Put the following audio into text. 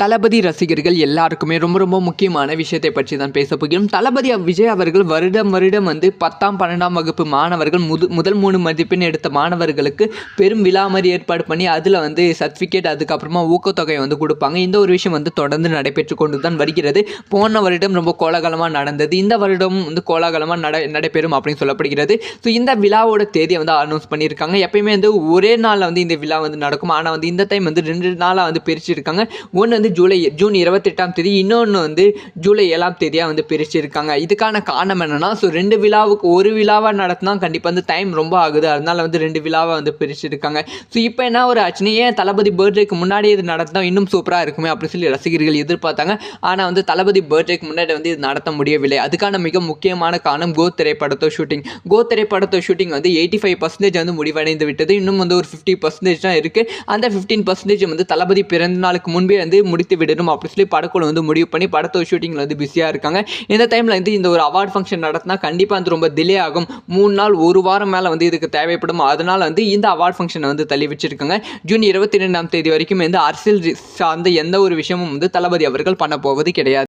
தளபதி ரசிகர்கள் எல்லாருக்குமே ரொம்ப ரொம்ப முக்கியமான விஷயத்தை பற்றி தான் பேச போகிறோம். தளபதி விஜய் அவர்கள் வருடம் வருடம் வந்து பத்தாம் பன்னெண்டாம் வகுப்பு மாணவர்கள் முது முதல் மூணு மதிப்பெண் எடுத்த மாணவர்களுக்கு பெரும் விழா மாதிரி ஏற்பாடு பண்ணி அதில் வந்து சர்டிஃபிகேட் அதுக்கப்புறமா ஊக்கத்தொகை வந்து கொடுப்பாங்க. இந்த ஒரு விஷயம் வந்து தொடர்ந்து நடைபெற்று கொண்டு தான் வருகிறது. போன வருடம் ரொம்ப கோலாகலமாக நடந்தது. இந்த வருடம் வந்து கோலாகலமாக நட நடைபெறும் அப்படின்னு சொல்லப்படுகிறது. ஸோ இந்த விழாவோட தேதியை வந்து அனௌன்ஸ் பண்ணியிருக்காங்க. எப்பயுமே வந்து ஒரே நாளில் வந்து இந்த விழா வந்து நடக்கும். ஆனால் வந்து இந்த டைம் வந்து ரெண்டு நாளாக வந்து பிரிச்சிருக்காங்க. ஒன்று வந்து ஜூலை ஜூன் இருபத்தெட்டாம் தேதி இன்னொன்று வந்து ஜூலை ஏழாம் தேதியாக வந்து பிரிச்சிருக்காங்க. இதுக்கான காரணம் என்னென்னா ஸோ ரெண்டு விழாவுக்கு ஒரு விழாவாக நடத்தினா கண்டிப்பாக வந்து டைம் ரொம்ப ஆகுது. அதனால வந்து ரெண்டு விழாவை வந்து பிரிச்சிருக்காங்க. ஸோ இப்போ என்ன ஒரு ஆச்சுன்னா ஏன் தளபதி பர்த்டேக்கு முன்னாடி இது நடத்தினா இன்னும் சூப்பராக இருக்குமே அப்படின்னு சொல்லி ரசிகர்கள் எதிர்பார்த்தாங்க. ஆனால் வந்து தளபதி பர்த்டேக்கு முன்னாடி வந்து இது நடத்த முடியவில்லை. அதுக்கான மிக முக்கியமான காரணம் கோ திரைப்படத்தோ ஷூட்டிங் கோ திரைப்படத்தோ ஷூட்டிங் வந்து எயிட்டி ஃபைவ் பர்சன்டேஜ் வந்து முடிவடைந்து விட்டது. இன்னும் வந்து ஒரு ஃபிஃப்டி பர்சன்டேஜ் தான் இருக்குது அந்த ஃபிஃப்டீன் பர்சன்டேஜ் வந்து தளபதி பிறந்த நாளுக்கு முன்பே வந்து முடித்து விடணும் அப்படின்னு சொல்லி படக்குழு வந்து முடிவு பண்ணி படத்தோட ஷூட்டிங்கில் வந்து பிஸியாக இருக்காங்க. இந்த டைமில் வந்து இந்த ஒரு அவார்ட் ஃபங்க்ஷன் நடத்தினா கண்டிப்பாக வந்து ரொம்ப டிலே ஆகும். மூணு நாள் ஒரு வாரம் மேலே வந்து இதுக்கு தேவைப்படும். அதனால் வந்து இந்த அவார்ட் ஃபங்க்ஷனை வந்து தள்ளி வச்சிருக்காங்க. ஜூன் இருபத்தி ரெண்டாம் தேதி வரைக்கும் வந்து அரசியல் சார்ந்த எந்த ஒரு விஷயமும் வந்து தளபதி அவர்கள் பண்ண போவது கிடையாது.